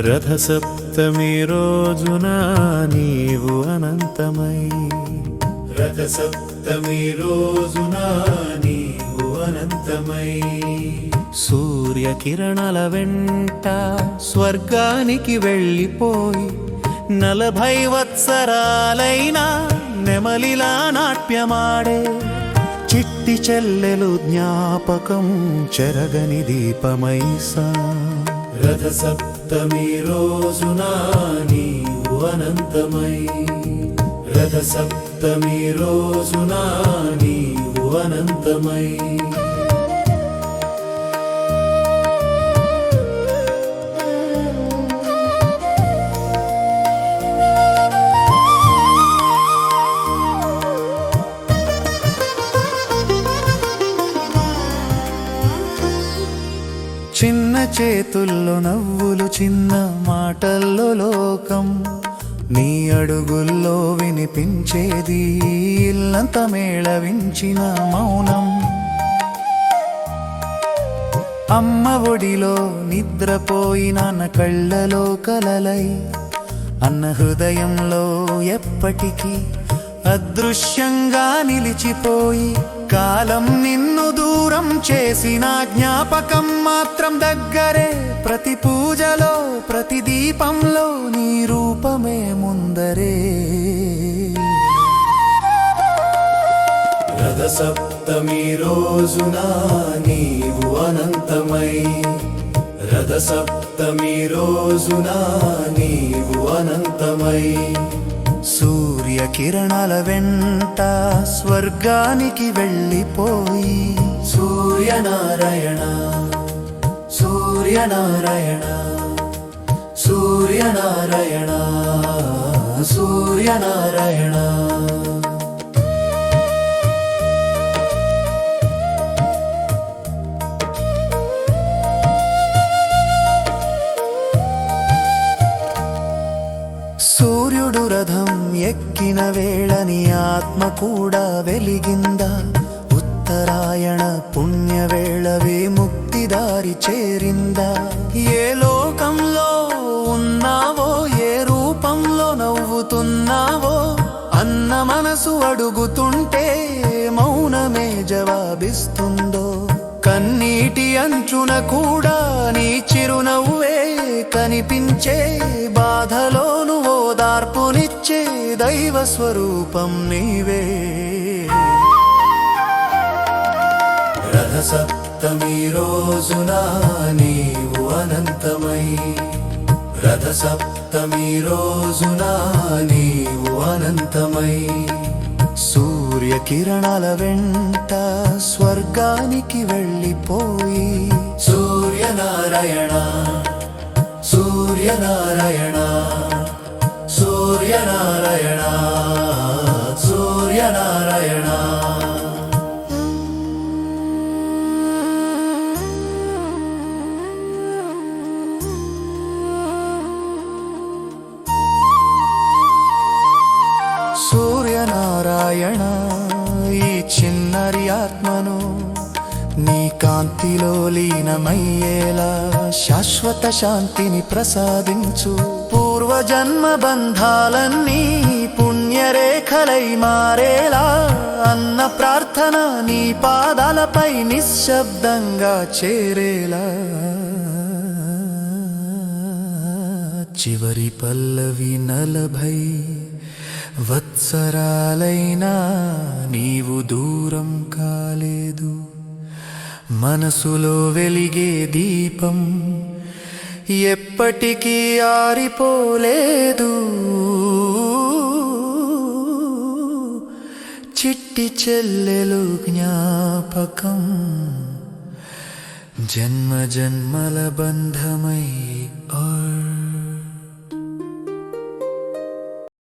రథసప్తమి రోజున నీవు అనంతమై. రథసప్తమి రోజున నీవు అనంతమై. సూర్యకిరణాల వెంట స్వర్గానికి వెళ్ళిపోయి నలభై వత్సరాలైనా నెమలిలా నాట్యమాడే. చిట్టి చెల్లెలు జ్ఞాపకం చెరగని దీపమైసా రథసప్తమి రోజున నీవు అనంతమై. రథసప్తమి రోజున నీవు అనంతమై. చేతుల్లో నవ్వులు చిన్న మాటల్లో లోకం. నీ అడుగుల్లో వినిపించేది ఇల్లంత మేళవించిన మౌనం. అమ్మ ఒడిలో నిద్రపోయిన కళ్ళలో కలలై అన్న హృదయంలో ఎప్పటికీ అదృశ్యంగా నిలిచిపోయి కాలం నిన్ను దూరం చేసిన జ్ఞాపకం మాత్రం దగ్గరే. ప్రతి పూజలో ప్రతి దీపంలో నీ రూపమే ముందరే. రథసప్తమి రోజున నీవు అనంతమై. రథసప్తమి రోజున నీవు అనంతమై. సూర్యకిరణాల వెంట స్వర్గానికి వెళ్ళిపోయి సూర్యనారాయణ సూర్యనారాయణ సూర్యనారాయణ సూర్యనారాయణ సూర్యుడు రథం ఎక్కిన వేళని ఆత్మ కూడా వెలిగిందా. ఉత్తరాయణ పుణ్యవేళవే ముక్తిదారి చేరిందా. ఏ లోకంలో ఉన్నావో ఏ రూపంలో నవ్వుతున్నావో అన్న మనసు అడుగుతుంటే మౌనమే జవాబిస్తుందో. కన్నీటి అంచున కూడా నీ చిరునవ్వే కనిపించే బాధలో ఓదార్పునిచ్చే దైవ స్వరూపం నీవే. రథసప్తమి రోజున నీవు అనంతమై. రథసప్తమి రోజున నీవు అనంతమై. సూర్యకిరణాల వెంట స్వర్గానికి వెళ్ళిపోయి. సూర్యనారాయణ సూర్యనారాయణ. సూర్యనారాయణ సూర్యనారాయణ. సూర్యనారాయణ ఈ చిన్నరి ఆత్మను నీ కాంతిలో లీనమయ్యేలా శాశ్వత శాంతిని ప్రసాదించు. పూర్వజన్మ బంధాలన్నీ పుణ్యరేఖలై మారేలా అన్న ప్రార్థన నీ పాదాలపై నిశ్శబ్దంగా చేరేలా. చివరి పల్లవి నలభై వత్సరాలైనా నీవు దూరం కాలేదు. మనసులో వెలిగే దీపం ఎప్పటికీ ఆరిపోలేదు. చిట్టి చెల్లెలు జ్ఞాపకం. జన్మ జన్మల బంధమై ఆర్